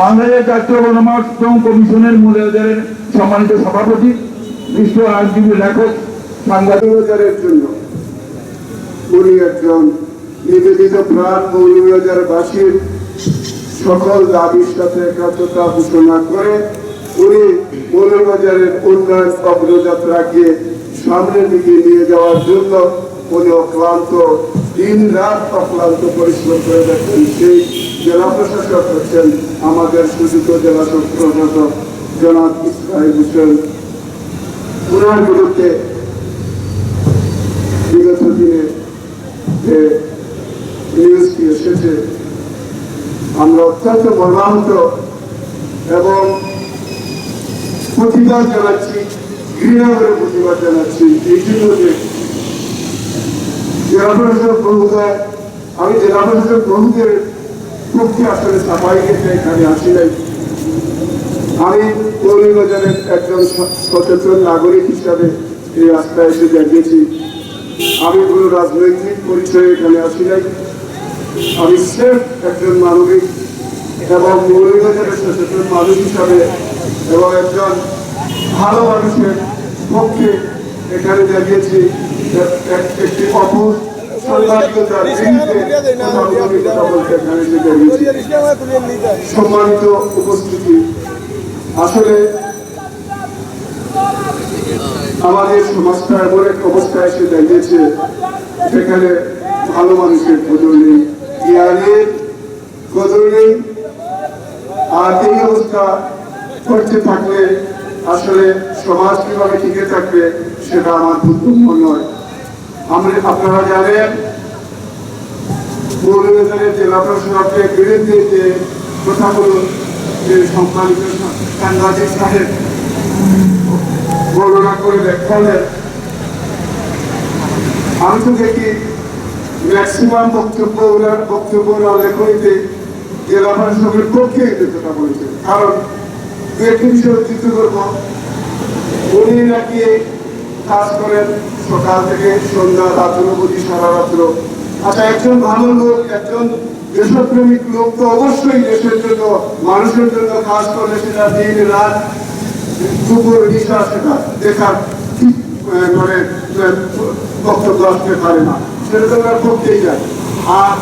বাংলাদেশ জাতীয় গণমাধ্যম কমিশনের মূল্যায়নের সম্মানিত সভাপতি বিশ্ব আইনজীবী লেখক সাংবাদিক মৌলবাজারের জন্য। উনি একজন নিবেদিত প্রাণ মৌলবাজার বাসীর সকল দাবির সাথে একাত্মতা ঘোষণা করে উনি মৌলবাজারের উন্নয়ন অগ্রযাত্রাকে সামনের দিকে নিয়ে যাওয়ার জন্য উনি অক্লান্ত দিন রাত অক্লান্ত পরিশ্রম করে যাচ্ছেন সেই জেলা প্রশাসক হচ্ছেন আমাদের সুযোগ্য জেলা প্রশাসক জনাব ইসরাইল হোসেন। ওনার বিরুদ্ধে বিগত দিনে যে নিউজটি এসেছে, আমরা অত্যন্ত মর্মাহত এবং প্রতিবাদ জানাচ্ছি, ঘৃণা করে প্রতিবাদ জানাচ্ছি। এই জন্য যে জেলা প্রশাসক মহোদয়, আমি জেলা প্রশাসক মহোদয়ের পক্ষে আসলে সাফাই গেছে এখানে আসি নাই আমি মৌলবাজারের একজন সচেতন নাগরিক হিসাবে এই রাস্তায় এসে দাঁড়িয়েছি। আমি কোনো রাজনৈতিক পরিচয়ে এখানে আসি নাই আমি স্রেফ একজন মানবিক এবং মৌলবাজারের সচেতন মানুষ হিসাবে এবং একজন ভালো মানুষের পক্ষে এখানে এক- একটি অপর সম্মানিত উপস্থিতি। আসলে আমাদের সমাজটা এমন এক অবস্থায় এসে দাঁড়িয়েছে সেখানে ভালো মানুষের কদর নেই জ্ঞানের নেই, আর এই অবস্থা করতে থাকলে আসলে সমাজ কীভাবে টিকে থাকবে, সেটা আমার বক্তব্য নয়। আমরা আপনারা জানেন মৌলবাজারের জেলা প্রশাসকের বিরুদ্ধে যে কথাগুলো যে সম্মানিত সাংবাদিক সাহেব। বর্ণনা করে দেখালেন আমি তো দেখি ম্যাক্সিমাম বক্তব্য ওনার বক্তব্য না লেখনীতে জেলা প্রশাসকের পক্ষে কথা বলেছেন। কারণ দু একটি বিষয় উদ্ধৃত করব উনি নাকি কাজ করেন সকাল থেকে সন্ধ্যা রাত্র অবধি সারা রাত্র আচ্ছা একজন ভালো লোক, একজন দেশপ্রেমিক লোক তো অবশ্যই দেশের জন্য, মানুষের জন্য কাজ করে সেটা দিন, রাত, দুপুর, নিশা, সেটা দেখার ঠিক মানে বক্তব্য আসতে পারে না। সেটা তো ওরা করতেই যায় আর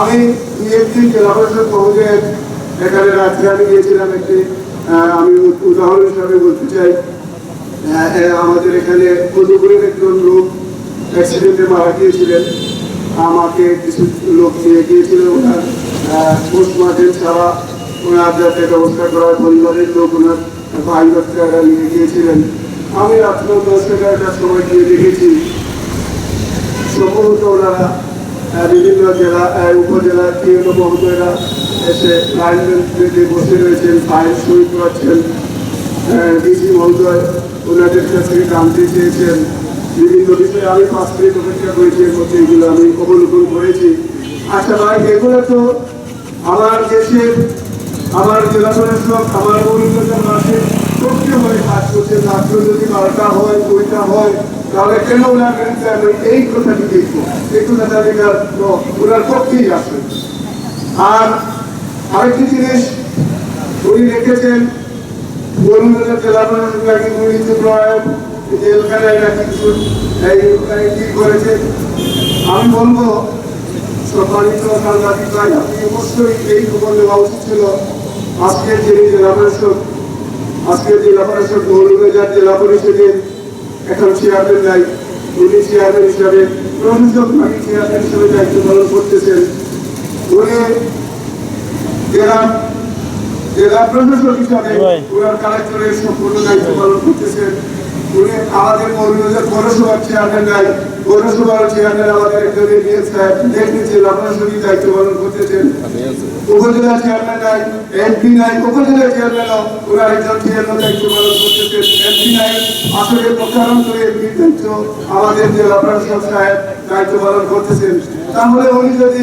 আমি দুই একদিন জেলা প্রশাসক মহোদয়ের এখানে আমি গিয়েছিলাম একটি আমি উদাহরণ হিসাবে বলতে চাই। আমাদের এখানে মধুপুরের একজন লোক অ্যাক্সিডেন্টে মারা গিয়েছিলেন। আমাকে কিছু লোক নিয়ে গিয়েছিলেন ওনার পোস্টমার্টেম ছাড়া। ওনার যাতে ব্যবস্থা করা হয়, পরিবারের লোক ওনার ভাই বাচ্চারা নিয়ে গিয়েছিলেন। আমি রাত্র দশ এগারোটার সময় গিয়ে দেখেছি। সম্ভবত ওনারা বিভিন্ন জেলা উপজেলা টিএনও মহোদয়রা এসে লাইনম্যান বেঁধে বসে রয়েছেন ফাইল সই করাচ্ছেন ডিসি মহোদয় ওনাদের কাছ থেকে জানতে চেয়েছেন। বিভিন্ন বিষয়ে আমি পাঁচ মিনিট অপেক্ষা করেছি মধ্যে এগুলো আমি অবলোকন করেছি। আচ্ছা ভাই, এগুলো তো আমার দেশের, আমার জেলা প্রশাসক আমার মানুষের পক্ষে হয়ে, কাজ করছে রাত্র যদি বারোটা হয় দুইটা হয়, তাহলে কেন ওনার বিরুদ্ধে আমি এই কথাটি দেখব এই কথাটা আমি ওনার পক্ষেই আসে। আর আরেকটি জিনিস, উনি রেখেছেন নাকি কিছু করেছে? আমি বলব, সম্মানিত সাংবাদিক ভাই, আপনি অবশ্যই এই খবর নেওয়া আজকের জেলা পরিষদ আজকের জেলা পরিষদ মৌলবাজার জেলা পরিষদের এখন চেয়ারম্যান নাই, উনি চেয়ারম্যান হিসাবে প্রশাসক নাকি চেয়ারম্যান হিসাবে দায়িত্ব পালন করতেছেন। উনি জেলা জেলা প্রশাসক হিসাবে ওনার কালেক্টরের সম্পূর্ণ দায়িত্ব পালন করতেছেন। উনি আমাদের মৌলবাজার পৌরসভার চেয়ারম্যান নাই। পৌরসভার চেয়ারম্যান আমাদের একজন এডিএম সাহেব দেখনি জেলা প্রশাসনিক দায়িত্ব পালন করতেছেন। উপজেলা চেয়ারম্যান নাই এমপি নাই উপজেলা চেয়ারম্যান ওনার একজন চেয়ারম্যান দায়িত্ব পালন করতেছেন। এমপি নাই আসলে পক্ষান্তরে এমপি দায়িত্ব আমাদের জেলা প্রশাসক সাহেব দায়িত্ব পালন করতেছেন। তাহলে উনি যদি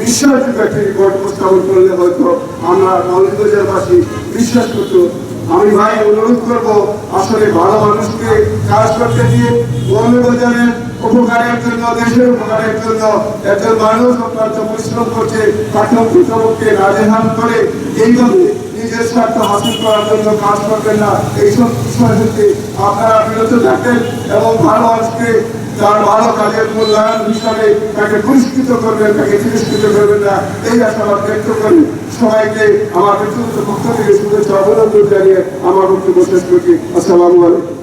বিশ্বাসযোগ্য একটি রিপোর্ট উপস্থাপন করলে হয়তো আমরা মৌলিকবাসী বিশ্বাস করতো আমি ভাই অনুরোধ করব, আসলে ভালো মানুষকে কাজ করতে দিয়ে মৌলবাজারের উপকারের জন্য, দেশের উপকারের জন্য একজন মানুষ অত্যন্ত পরিশ্রম করছে প্রাথমিক শিক্ষককে রাজেহান করে এইভাবে নিজের স্বার্থ হাসিল করার জন্য কাজ করবেন না। এইসব বিষয় আপনারা বিরত থাকবেন এবং ভালো মানুষকে তার ভালো কাজের মূল্যায়ন হিসাবে তাকে পুরস্কৃত করবেন, তাকে তিরস্কৃত করবেন না, এই আশাবাদ ব্যক্ত করি। সবাইকে আমার ব্যক্তিগত পক্ষ থেকে শুভেচ্ছা অবলম্বন জানিয়ে আমার বক্তব্য শেষ করছি। আসসালামু আলাইকুম।